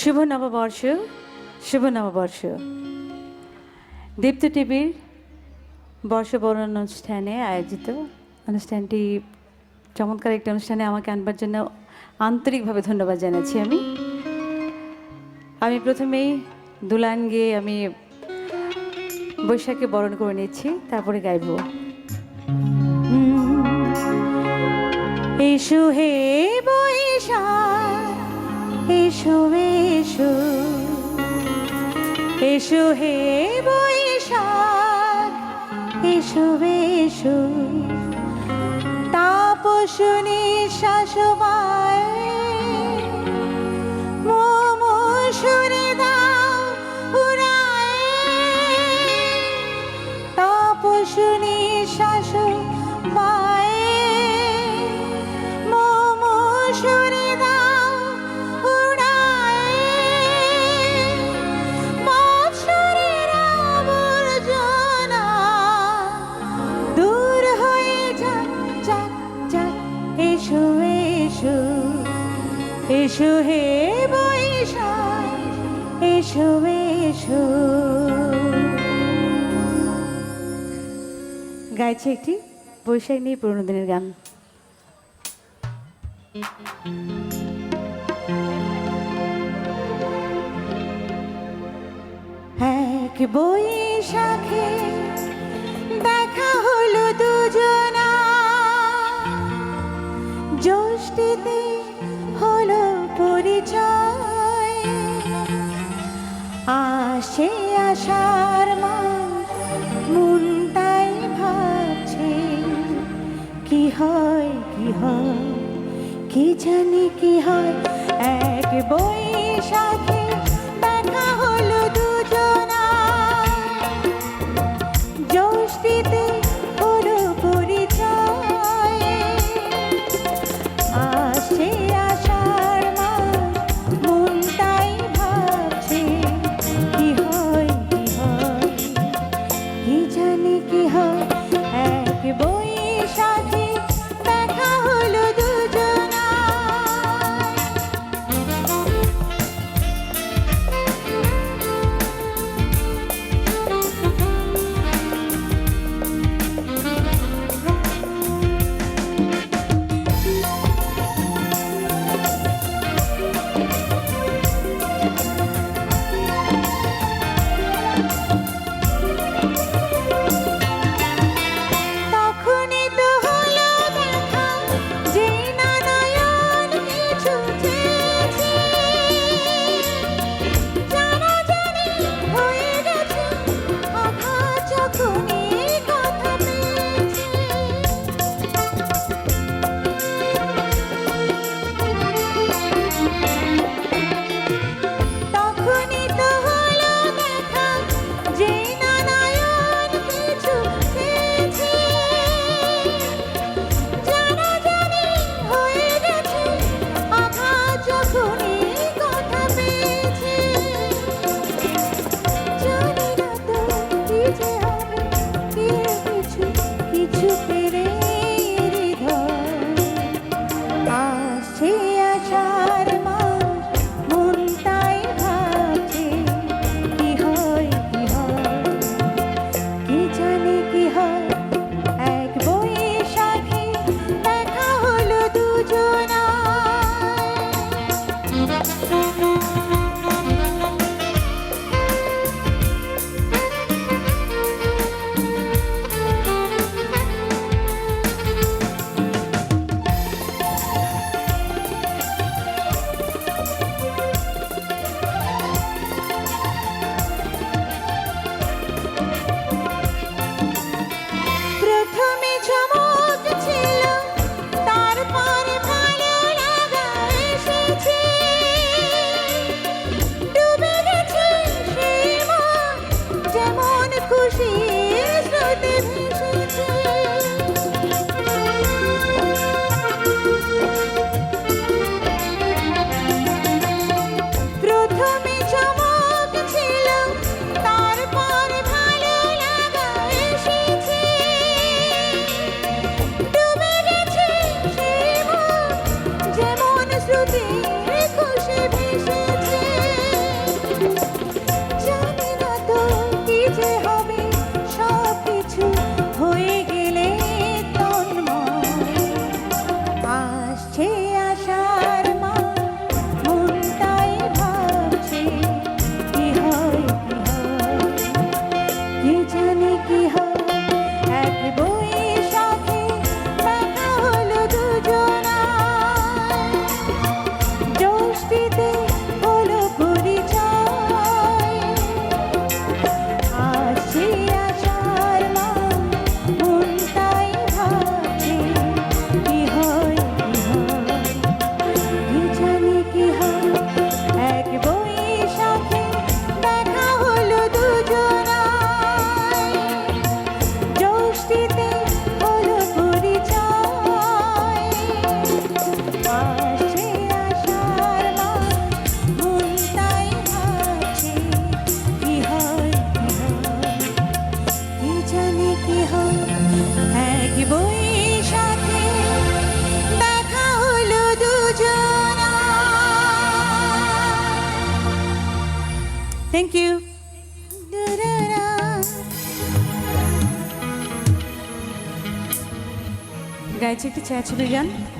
শুভ নববর্ষ শুভ নববর্ষ দীপ্ত টিভির বর্ষবরণ অনুষ্ঠানে আয়োজিত অনুষ্ঠানটি, চমৎকার একটি অনুষ্ঠানে আমাকে আনবার জন্য আন্তরিকভাবে ধন্যবাদ জানাচ্ছি আমি আমি প্রথমেই দুলান গিয়ে আমি বৈশাখে বরণ করে নিচ্ছি, তারপরে গাইব। এসো হে বৈশাখ এসো এসো। এসো হে বৈশাখ এসো এসো। তাপসুনি শাসবায় গাইছে একটি বৈশাখ নিয়ে পুরোনো দিনের গান। এক বৈশাখে জানি কি হয়। এক বৈশাখে আমার Thank you. Guy, check the chat again.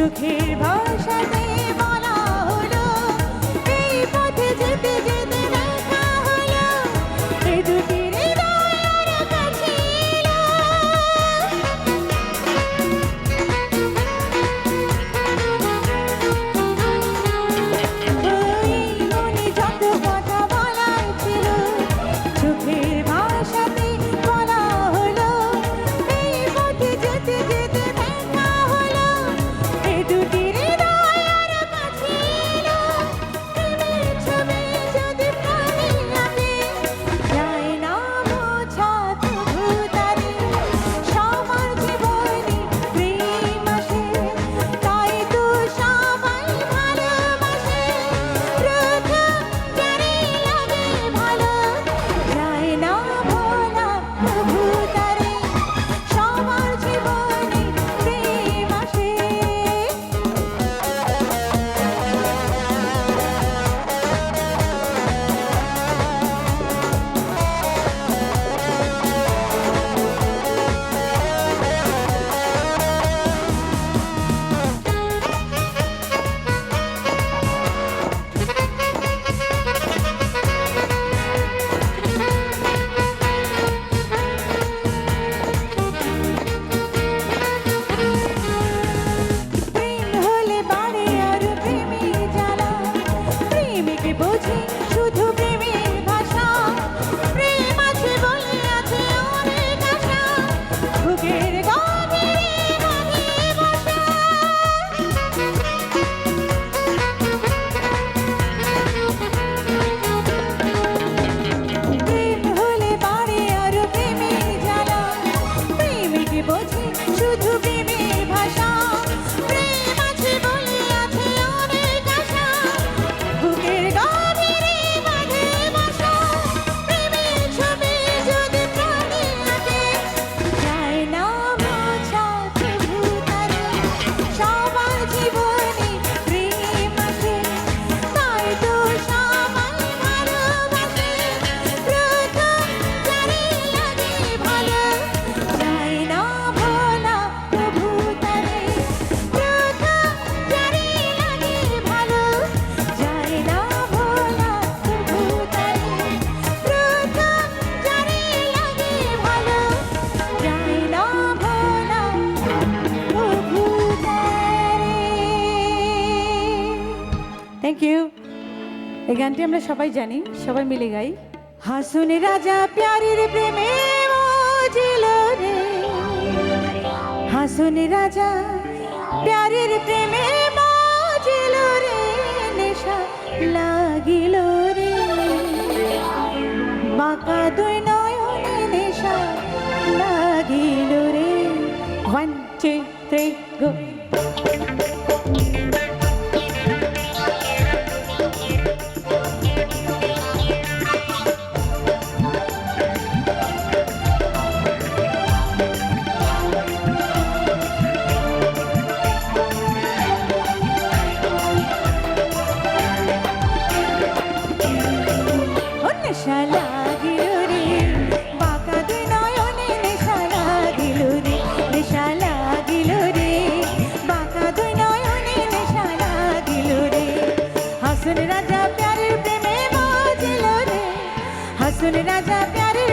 সুখের ভা গানটি আমরা সবাই জানি সবাই মিলে গাই। হাসুন রাজা প্যারির প্রেমে মজিল রে। হাসুন রাজা প্যারির প্রেমে মজিল রে নেশা লাগিল রে। বাঁকা দুই নয়নে নেশা লাগিল রে। ওয়ান টু থ্রি রাজা প্যারের প্রেমে বাজিল রে হাসুন রাজা প্যারের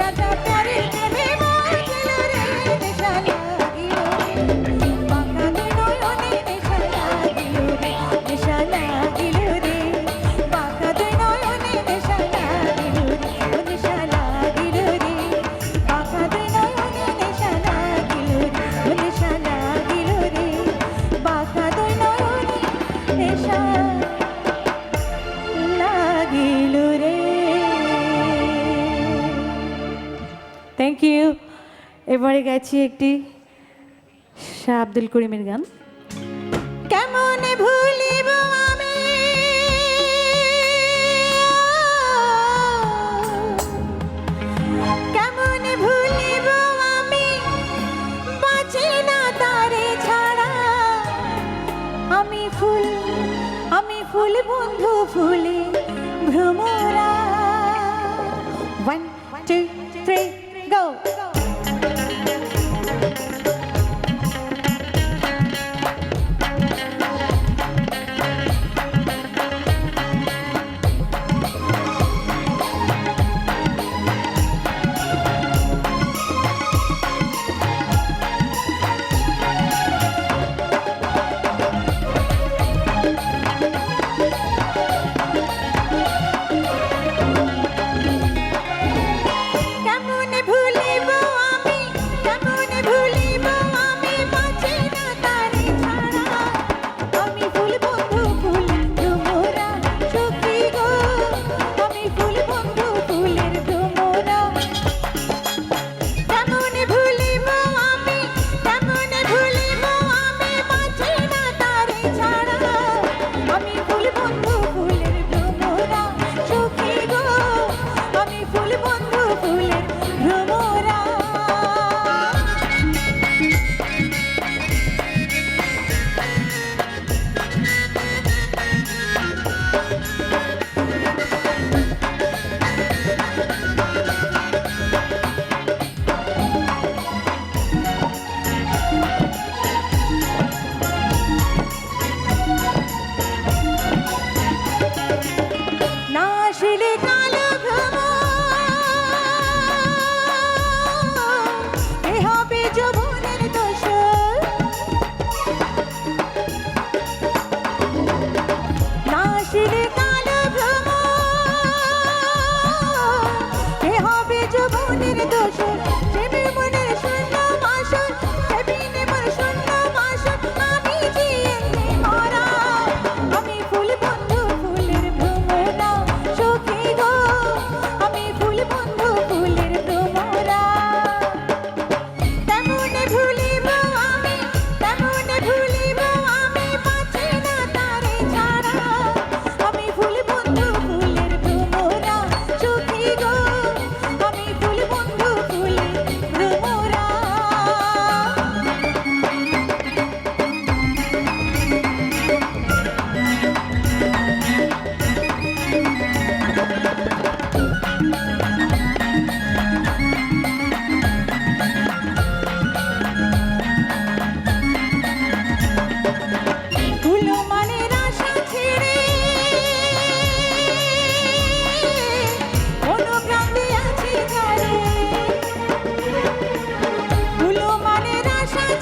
রাজা পরে প্রেমে এবারে গেছি একটি শাহ আব্দুল করিমের গান। কেমন ভুলিব আমি? কেমনে ভুলিব আমি? বাঁচি না তারে ছাড়া। আমি ফুল আমি ফুল বন্ধু, ফুলে ভ্রমরা। One two three go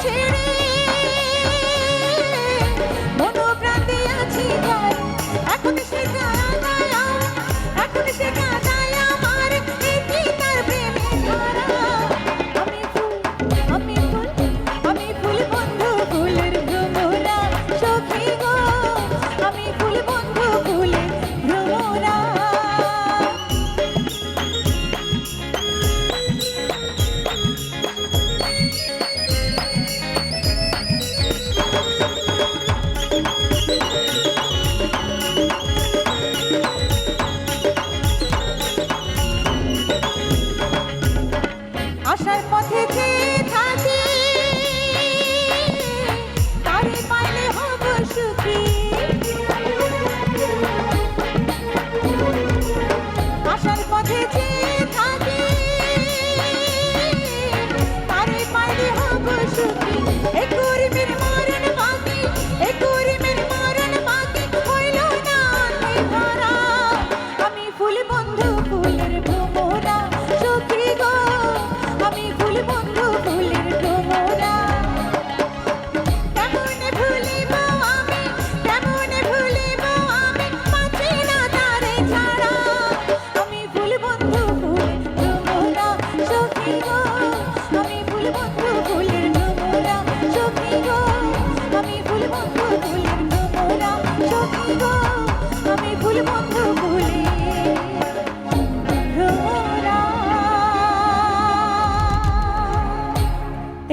kid.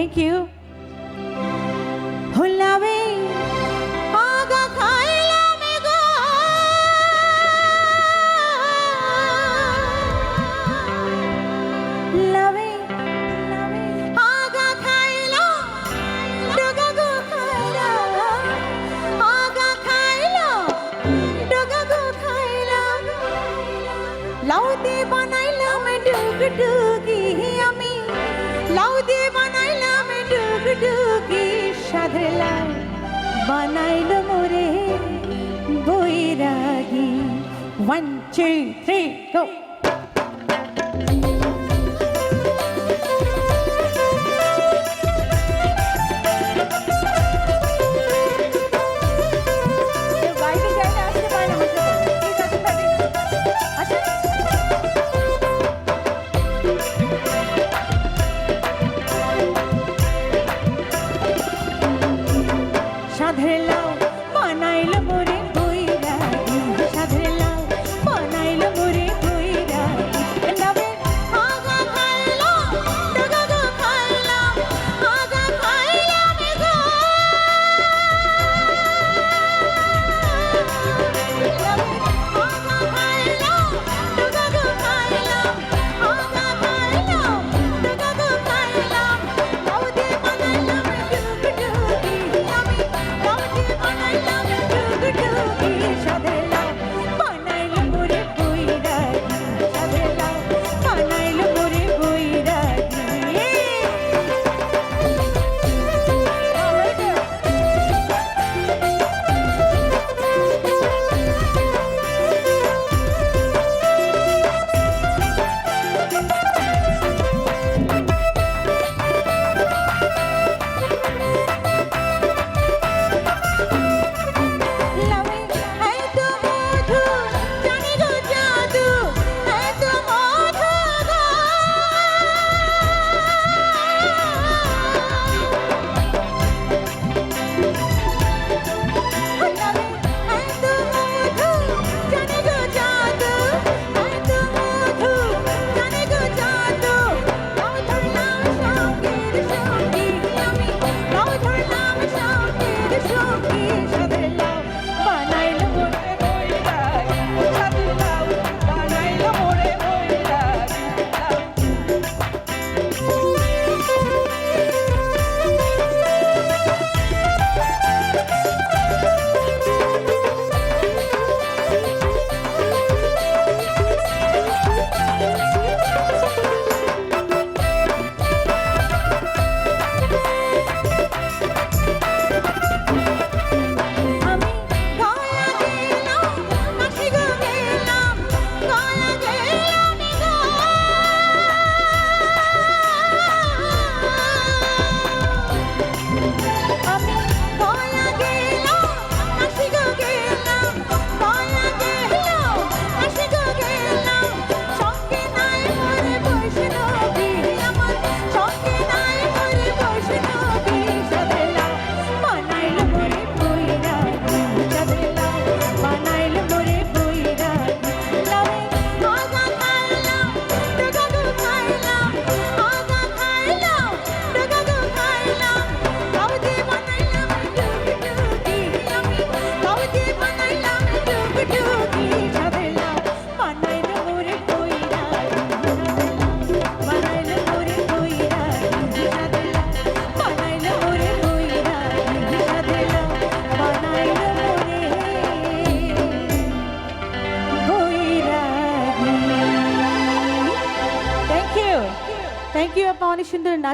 Thank you. বানাইল মোরে বৈরাগী। ওয়ান টু থ্রি গো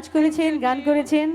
নাচ করেছেন গান করেছেন।